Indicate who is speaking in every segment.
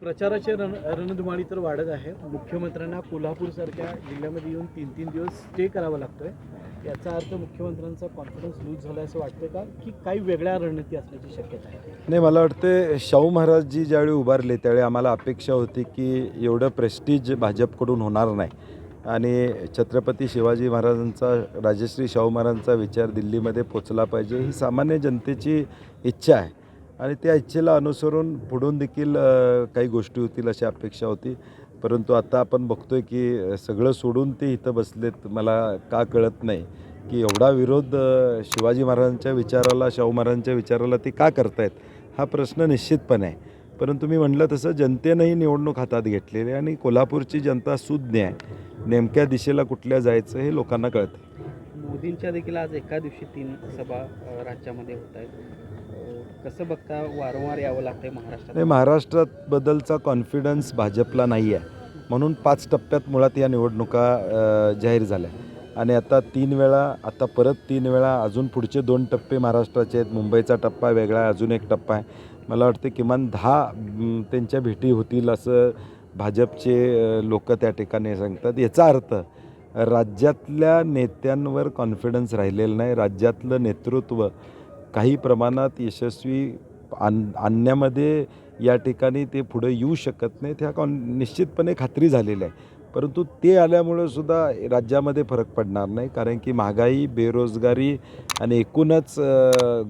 Speaker 1: प्रचाराची रण रणधुमाळी तर वाढत आहे. मुख्यमंत्र्यांना कोल्हापूरसारख्या जिल्ह्यामध्ये येऊन तीन तीन दिवस स्टे करावा लागतोय. याचा अर्थ मुख्यमंत्र्यांचा कॉन्फिडन्स लूज झाला असं वाटतं का? की काही वेगळ्या रणनीती असण्याची शक्यता आहे?
Speaker 2: नाही मला वाटते शाहू महाराजजी ज्यावेळी उभारले त्यावेळी आम्हाला अपेक्षा होती की एवढं प्रेस्टिज भाजपकडून होणार नाही. आणि छत्रपती शिवाजी महाराजांचा राजश्री शाहू महाराजांचा विचार दिल्लीमध्ये पोचला पाहिजे ही सामान्य जनतेची इच्छा आहे. आणि त्या इच्छेला अनुसरून पुढून देखील काही गोष्टी होतील अशी अपेक्षा होती. परंतु आता आपण बघतोय की सगळं सोडून ते इथं बसलेत. मला का कळत नाही की एवढा विरोध शिवाजी महाराजांच्या विचाराला शाहू महाराजांच्या विचाराला ते का करतायत? हा प्रश्न निश्चितपणे आहे. परंतु मी म्हटलं तसं जनतेनंही निवडणूक हातात घेतलेली आहे आणि कोल्हापूरची जनता सुज्ञ आहे. नेमक्या दिशेला कुठल्या जायचं हे लोकांना कळतं
Speaker 3: मोदींच्या देखील आज एका दिवशी तीन सभा राज्यामध्ये होत आहेत. कसं बघता वारंवार यावं लागतंय महाराष्ट्रात?
Speaker 2: नाही महाराष्ट्रात बद्दलचा कॉन्फिडन्स भाजपला नाही आहे म्हणून पाच टप्प्यात मुळात या निवडणुका अ, जाहीर झाल्या. आणि आता तीन वेळा आता परत तीन वेळा अजून पुढचे दोन टप्पे महाराष्ट्राचे आहेत. मुंबईचा टप्पा वेगळा आहे अजून एक टप्पा आहे. मला वाटते किमान दहा म, त्यांच्या भेटी होतील असं भाजपचे लोक त्या ठिकाणी सांगतात. याचा अर्थ राज्यातल्या नेत्यांवर कॉन्फिडन्स राहिलेला नाही. राज्यातलं नेतृत्व काही प्रमाणात यशस्वी आण आणण्यामध्ये या ठिकाणी ते पुढे येऊ शकत नाहीत ह्या कॉन निश्चितपणे खात्री झालेली आहे परंतु ते आल्यामुळं सुद्धा राज्यामध्ये फरक पडणार नाही कारण की महागाई बेरोजगारी आणि एकूणच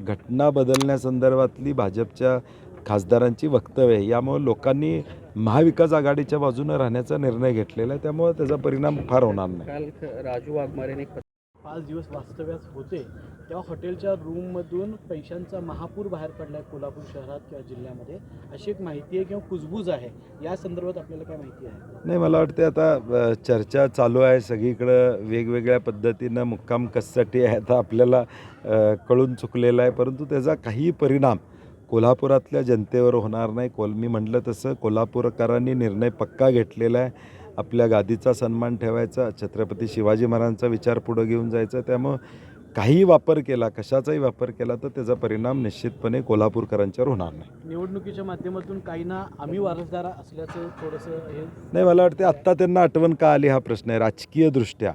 Speaker 2: घटना बदलण्यासंदर्भातली भाजपच्या खासदारांची वक्तव्य आहे. यामुळे लोकांनी महाविकास आघाडीच्या बाजूनं राहण्याचा निर्णय घेतलेला आहे त्यामुळे त्याचा परिणाम फार होणार नाही.
Speaker 3: काल राजू वाघमारेने पत्र-
Speaker 1: पाच दिवस वास्तव्यास होते. तेव्हा हॉटेलच्या रूममधून पैशांचा महापूर बाहेर पडला आहे कोल्हापूर शहरात किंवा जिल्ह्यामध्ये. अशी एक माहिती आहे किंवा कुजबूज आहे. या संदर्भात आपल्याला काय माहिती आहे?
Speaker 2: नाही मला वाटते आता चर्चा चालू आहे. सगळीकडं वेगवेगळ्या पद्धतीनं मुक्काम कससाठी आहे आता आपल्याला कळून चुकलेला आहे. परंतु त्याचा काही परिणाम कोल्हापुरातल्या जनतेवर होणार नाही. कोल मी म्हटलं तसं कोल्हापूरकरांनी निर्णय पक्का घेतलेला आहे. आपल्या गादीचा सन्मान ठेवायचा छत्रपती शिवाजी महाराजांचा विचार पुढं घेऊन जायचा. त्यामुळं काही वापर केला कशाचाही वापर केला तर त्याचा परिणाम निश्चितपणे कोल्हापूरकरांच्यावर होणार नाही.
Speaker 1: निवडणुकीच्या माध्यमातून काहींना आम्ही वारसदार असल्याचं थोडंसं हे
Speaker 2: नाही मला वाटते आत्ता त्यांना आठवण का आली हा प्रश्न आहे. राजकीयदृष्ट्या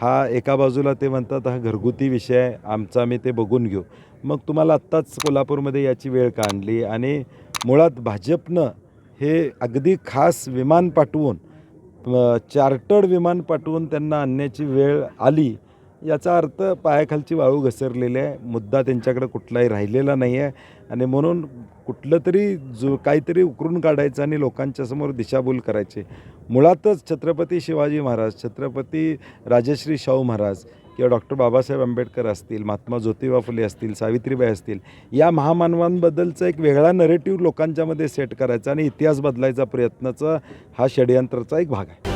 Speaker 2: हा एका बाजूला ते म्हणतात हा घरगुती विषय आहे आमचा आम्ही ते बघून घेऊ. मग तुम्हाला आत्ताच कोल्हापूरमध्ये याची वेळ का आणली आणि मुळात भाजपनं हे अगदी खास विमान पाठवून चार्टर्ड विमान पाठवून त्यांना आणण्याची वेळ आली. याचा अर्थ पायाखालची वाळू घसरलेली आहे. मुद्दा त्यांच्याकडे कुठलाही राहिलेला नाही आहे. आणि म्हणून कुठलं तरी जो काहीतरी उकरून काढायचं आणि लोकांच्या समोर दिशाभूल करायची. मुळातच छत्रपती शिवाजी महाराज छत्रपती राजश्री शाहू महाराज किंवा डॉक्टर बाबासाहेब आंबेडकर असतील महात्मा ज्योतिबा फुले असतील सावित्रीबाई असतील या महामानवांबद्दलचा एक वेगळा नरेटिव्ह लोकांच्यामध्ये सेट करायचा आणि इतिहास बदलायचा प्रयत्नाचा हा षडयंत्राचा एक भाग आहे.